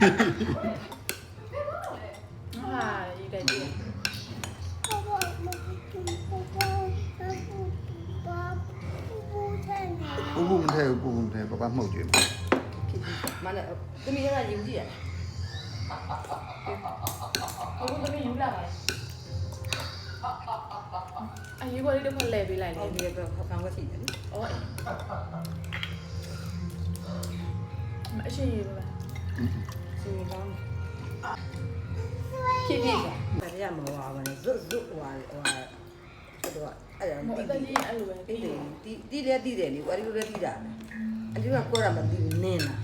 ဟာဒီတဲ့ဒီဘူးဘူးမထဲဘူးဘူးမထဲပပမှုတ်ကြည့်မယ်မနဲ့သမီးကယူကြည့်ရဘုံသမီးယူလာပါအယူပေါ်လေးတစ်ခါလဲပေးလိုက်လေအဲ့ဒီကတော့ခေါင်းကရှိတယ်။အော်အရှင်ရေပါ စီကောင်းဖြစ်ဖြစ်ကတည်းကမဝါပါနဲ့ဇွတ်ဇွတ်ဟွာဟွာတော့အဲ့ဒါ။မော်အတကြီးအဲ့လိုပဲတိပြီးတယ်တယ်တီတီလည်းတီတယ်လေဝါရီလိုလည်းတီတာအဒီကကိုရမတီနင်းလာ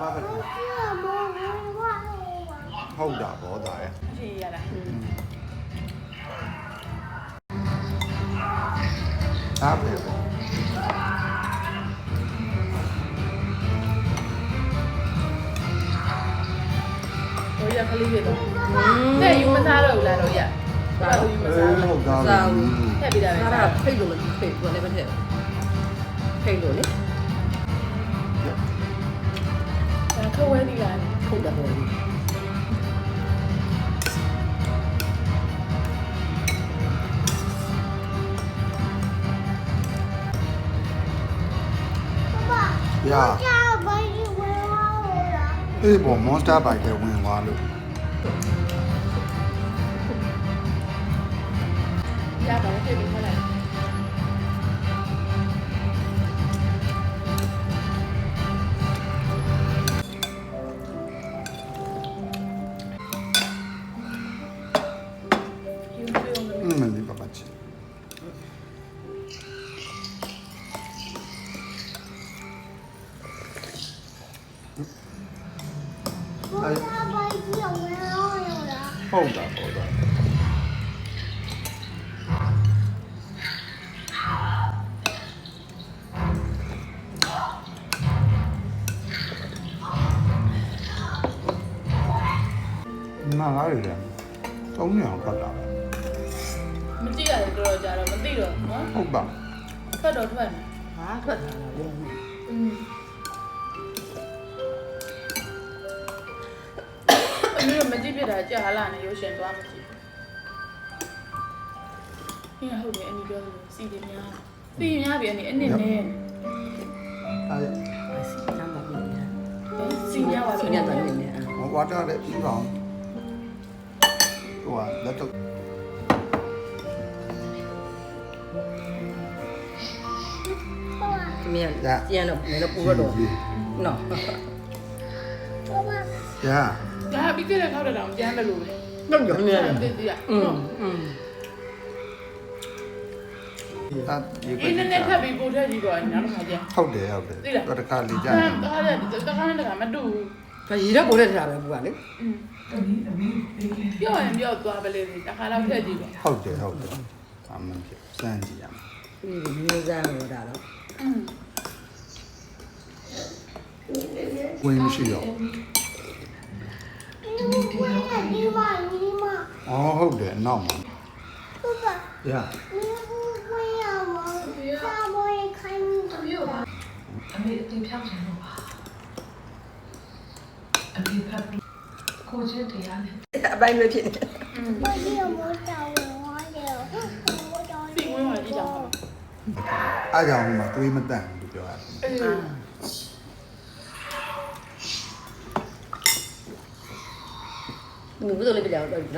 ပပကဟုတ်တာဗောဒါရဲ့။အရှင်ရေရ တာအားပဲပဲ။တို့ရခလေးပြတော့။တဲ့ယူမစားတော့ဘူးလားတို့ရ။ဘာလို့ယူမအေးစားလဲဟုတ်တာပဲ။ထည့်ပေးတာပဲအဲ့စားဒါဖိတ်လို့မဖိတ်ဘူးလည်းမထည့်ဖိတ်လို့လေ။ဒါခဝဲနေလားဟုတ်တယ်ဟောရအေးဘော မွန်စတာဘိုက်တဲ့ဝင်သွားလို့။ရပါတယ်ထည့်ပေးထားလိုက် ဟုတ်တာဗောဒါနားရတယ်တုံးနေအောင်ဖတ်တာပဲ။မကြည့်ရတယ်တော်တော်ကြာတော့မသိတော့နော်ဟုတ်ပါ။ထွက်တော့ထွက်မယ်ဟာထွက်တာလေ။อืม အမေမကြည့်ပြတာကြာလာနေရုပ်ရှင်သွားမကြည့်။ဟင်းဟုတ်တယ်အနီပြောလို့စီတယ်များ။စီများပြီအနီအနစ်နဲ့အဲ့စီချမ်းသာပြီစီများပါစီလို့ညတာနေနေဝါတာလည်း ပြီးပါအောင်ဟိုကလက်တော့ သမီးကကျန်တော့လည်းပူတော့နော် ရ ဒါပြီးတဲ့ခောက်တော့ကျန်းတယ်လို့ပဲ တော့ညနေ တည်တည်ရ อืมอืม အဲ့ဒီ အင်းနဲ့ထပ်ပြီးပို့ထက်ကြီးတော့နောက်တစ်ခါကျန်း ဟုတ်တယ်ဟုတ်တယ်တော့တစ်ခါလေကြာ တခါတည်းတခါနဲ့တခါမတူဘူး ခရီးတော့ပို့တဲ့ထားပဲပူကလေ อืมပြောရင်ပြောသွားပါလေတခါတော့ထက်ကြီးပေါ့ ဟုတ်တယ်ဟုတ်တယ်အမှန်ဖြစ်စမ်းကြည့်ရမယ် ဒီမျိုးစားလို့ဒါတော့ อืม ဝင်မရှိတော့ အော်ဟုတ်တယ်အနောက်မှာရအမေအတင်ဖြောက်ချင်လို့ပါအမေဖတ်ပြီးကိုချင်းတရားနဲ့အပိုင်းပဲဖြစ်နေอืมစီဝင်ပါကြည့်တာပါအားကြောင့်ဟိုမှာတွေးမတန့်ဘူးပြောရတယ်အေးဒီ မျိုးလေးပြောင်းတော့န